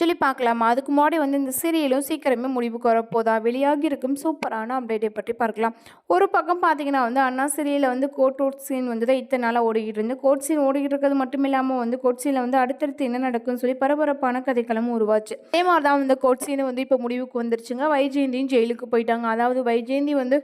சொல்லி பார்க்கலாமா? அதுக்கு முன்னாடி வந்து இந்த சீரியலும் சீக்கிரமே முடிவுக்கு வரப்போதா வெளியாகி இருக்கும் சூப்பரான அப்டேட்டை பற்றி பார்க்கலாம். ஒரு பக்கம் பார்த்தீங்கன்னா வந்து அண்ணா சீரியலில் வந்து கோர்ட் ஓட் சீன் வந்து தான் இத்தனை நாளாக ஓடிக்கிட்டு இருந்து கோர்ட் சீன் ஓடிக்கிட்டு இருக்கிறது மட்டும் இல்லாமல் வந்து கோர்ட் சீனில் வந்து அடுத்தடுத்து என்ன நடக்கும்னு சொல்லி பரபரப்பான கதைக்களமும் உருவாச்சு. அதே மாதிரி தான் வந்து கோர்ட் சீன் வந்து இப்போ முடிவுக்கு வந்துருச்சுங்க. வைஜெயந்தியும் ஜெயிலுக்கு போயிட்டாங்க. அதாவது வைஜெயந்தி வந்து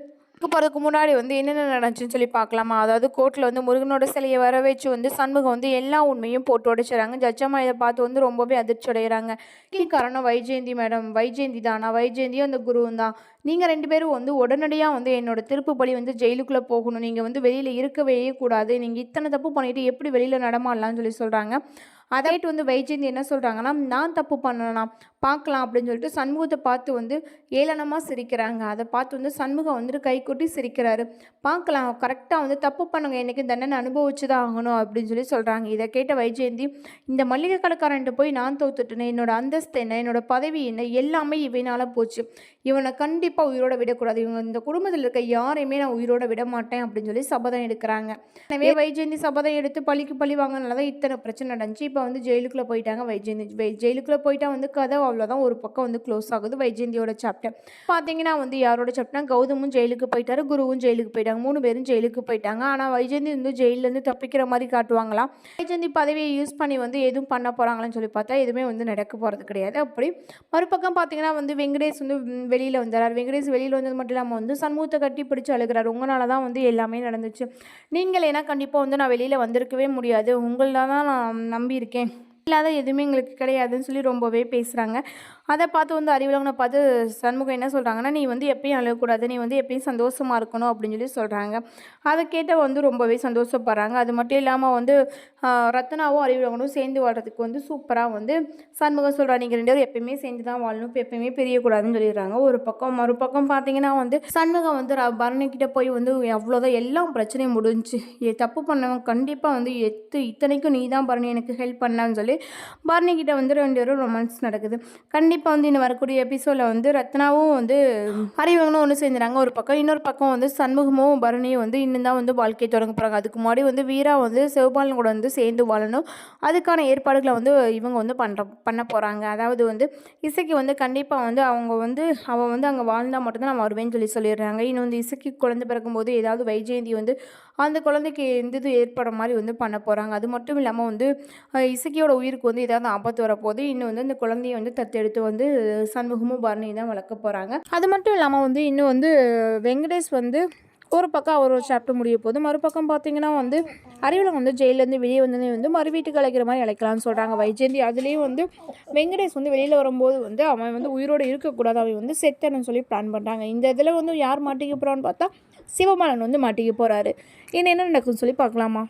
போகிறதுக்கு முன்னாடி வந்து என்னென்ன நடந்துச்சுன்னு சொல்லி பார்க்கலாமா? அதாவது கோர்ட்டில் வந்து முருகனோட சிலையை வர வச்சு வந்து சண்முகம் வந்து எல்லா உண்மையும் போட்டு உடைச்சிடறாங்க. ஜட்ஜம்மா இதை பார்த்து வந்து ரொம்பவே அதிர்ச்சி அடைகிறாங்க கீ காரணம் வைஜெயந்தி மேடம். வைஜெயந்தி தானா? வைஜெயந்தியும் அந்த குருவும் தான். நீங்கள் ரெண்டு பேரும் வந்து உடனடியாக வந்து என்னோட திருப்பு பலி வந்து ஜெயிலுக்குள்ளே போகணும். நீங்கள் வந்து வெளியில் இருக்கவே கூடாது. நீங்கள் இத்தனை தப்பு பண்ணிவிட்டு எப்படி வெளியில் நடமாடலாம்னு சொல்லி சொல்கிறாங்க அதாயிட்டு வந்து வைஜெயந்தி என்ன சொல்கிறாங்கன்னா நான் தப்பு பண்ணலாம் பார்க்கலாம் அப்படின்னு சொல்லிட்டு சண்முகத்தை பார்த்து வந்து ஏளனமாக சிரிக்கிறாங்க. அதை பார்த்து வந்து சண்முகம் வந்துட்டு கைகொட்டி சிரிக்கிறாரு. பார்க்கலாம் கரெக்டாக வந்து தப்பு பண்ணுங்க. எனக்கு தண்டனை அனுபவிச்சு தான் ஆகணும் அப்படின்னு சொல்லி சொல்கிறாங்க இதை கேட்ட வைஜெயந்தி இந்த மளிகை கடைக்காரன்ட்டு போய் நான் தோத்துட்டேன் என்னோட அந்தஸ்து என்ன என்னோட பதவி என்ன எல்லாமே இவனால் போச்சு. இவனை கண்டிப்பாக உயிரோட விடக்கூடாது. இவங்க இந்த குடும்பத்தில் இருக்க யாரையுமே நான் உயிரோட விட மாட்டேன் அப்படின்னு சொல்லி சபதம் எடுக்கிறாங்க. எனவே வைஜெயந்தி சபதம் எடுத்து பழிக்கு பழி வாங்கினால தான் இத்தனை பிரச்சனை நடந்துச்சு. இப்போ வந்து ஜெயிலுக்குள்ளே போயிட்டாங்க. வைஜெயந்தி வெ- ஜெயிலுக்குள்ளே போயிட்டா வந்து கதை அவ்வளோதான் ஒரு பக்கம் வந்து க்ளோஸ் ஆகுது. வைஜெயந்தியோட சாப்டர் பார்த்தீங்கன்னா வந்து யாரோட சாப்டர்னா கௌதமும் ஜெயிலுக்கு போயிட்டாரு குருவும் ஜெயிலுக்கு போயிட்டாங்க. மூணு பேரும் ஜெயிலுக்கு போயிட்டாங்க. ஆனால் வைஜெயந்தி வந்து ஜெயிலேருந்து தப்பிக்கிற மாதிரி காட்டுவாங்களாம். வைஜெயந்தி பதவியை யூஸ் பண்ணி வந்து எதுவும் பண்ண போகிறாங்களான்னு சொல்லி பார்த்தா எதுவுமே வந்து நடக்க போகிறது கிடையாது. அப்படி மறுபக்கம் பார்த்தீங்கன்னா வந்து வெங்கடேஷ் வந்து வெளியில் வந்தார் வெங்கடேஷ் வெளியில் வந்தது மட்டும் இல்லாமல் வந்து சண்முகத்தை கட்டி பிடிச்சி அழுகிறார். உங்களால் தான் வந்து எல்லாமே நடந்துச்சு. நீங்கள் ஏன்னா கண்டிப்பாக வந்து நான் வெளியில் வந்திருக்கவே முடியாது. உங்களால் தான் நான் நம்பி decir que இல்லாத எதுவுமே எங்களுக்கு கிடையாதுன்னு சொல்லி ரொம்பவே பேசுகிறாங்க அதை பார்த்து வந்து அறிவுலவனை பார்த்து சண்முகம் என்ன சொல்கிறாங்கன்னா நீ வந்து எப்பயும் அழகக்கூடாது நீ வந்து எப்பயும் சந்தோஷமாக இருக்கணும் அப்படின்னு சொல்லி சொல்கிறாங்க அதை கேட்ட வந்து ரொம்பவே சந்தோஷப்படுறாங்க. அது மட்டும் இல்லாமல் வந்து ரத்னாவும் அறிவுலவனும் சேர்ந்து வாழ்றதுக்கு வந்து சூப்பராக வந்து சண்முகம் சொல்கிறா நீங்கள் ரெண்டு பேரும் எப்பயுமே சேர்ந்து தான் வாழணும் இப்போ எப்பயுமே பிரியக்கூடாதுன்னு சொல்லிடுறாங்க. ஒரு பக்கம் மறுபக்கம் பார்த்தீங்கன்னா வந்து சண்முகம் வந்து ர- போய் வந்து அவ்வளோதான் எல்லாம் பிரச்சனையும் முடிஞ்சுச்சு. ஏ தப்பு பண்ணவன் கண்டிப்பாக வந்து எத்து இத்தனைக்கும் நீ தான் பரணி எனக்கு ஹெல்ப் பண்ணான்னு சொல்லி பரணி வந்து ரெண்டு பேரும் ரொமான்ஸ் நடக்குது. கண்டிப்பாக வந்து இன்னும் வரக்கூடிய எபிசோடில் வந்து ரத்னாவும் வந்து அறிவங்களும் ஒன்று சேர்ந்துறாங்க. ஒரு பக்கம் இன்னொரு பக்கம் வந்து சண்முகமும் பரணியும் வந்து இன்னும் தான் வந்து வாழ்க்கையை தொடங்க போகிறாங்க அதுக்கு முன்னாடி வந்து வீரா வந்து சிவபாலன் கூட வந்து சேர்ந்து வாழணும். அதுக்கான ஏற்பாடுகளை வந்து இவங்க வந்து பண்ணுற பண்ண போகிறாங்க அதாவது வந்து இசைக்கு வந்து கண்டிப்பாக வந்து அவங்க வந்து அவன் வந்து அங்கே வாழ்ந்தால் மட்டும்தான் நம்ம வருவேன்னு சொல்லி சொல்லிடுறாங்க. இன்னும் வந்து இசைக்கு குழந்தை பிறக்கும்போது ஏதாவது வைஜெயந்தி வந்து அந்த குழந்தைக்கு எந்த இது ஏற்படுற மாதிரி வந்து பண்ண போகிறாங்க அது மட்டும் இல்லாமல் வந்து இசைக்கியோட உயிருக்கு வந்து ஏதாவது ஆபத்து வரப்போது இன்னும் வந்து இந்த குழந்தைய வந்து தத்தெடுத்து வந்து சண்முகமும் பரணியும் தான் வளர்க்க போகிறாங்க அது மட்டும் இல்லாமல் வந்து இன்னும் வந்து வெங்கடேஷ் வந்து ஒரு பக்கம் அவர் ஒரு சாப்டர் முடிய போது மறுபக்கம் பார்த்தீங்கன்னா வந்து அறிவில் வந்து ஜெயிலேருந்து வெளியே வந்ததே வந்து மறு வீட்டுக்கு அழைக்கிற மாதிரி அழைக்கலாம்னு சொல்கிறாங்க வைஜெயந்தி. அதுலேயும் வந்து வெங்கடேஷ் வந்து வெளியில் வரும்போது வந்து அவன் வந்து உயிரோடு இருக்கக்கூடாது அவன் வந்து செத்தன்னு சொல்லி பிளான் பண்ணுறாங்க இந்த இதில் வந்து யார் மாட்டிக்க போகிறான்னு பார்த்தா சிவபாலன் வந்து மாட்டிக்க போகிறாரு இன்னும் என்ன நடக்கும்னு சொல்லி பார்க்கலாமா?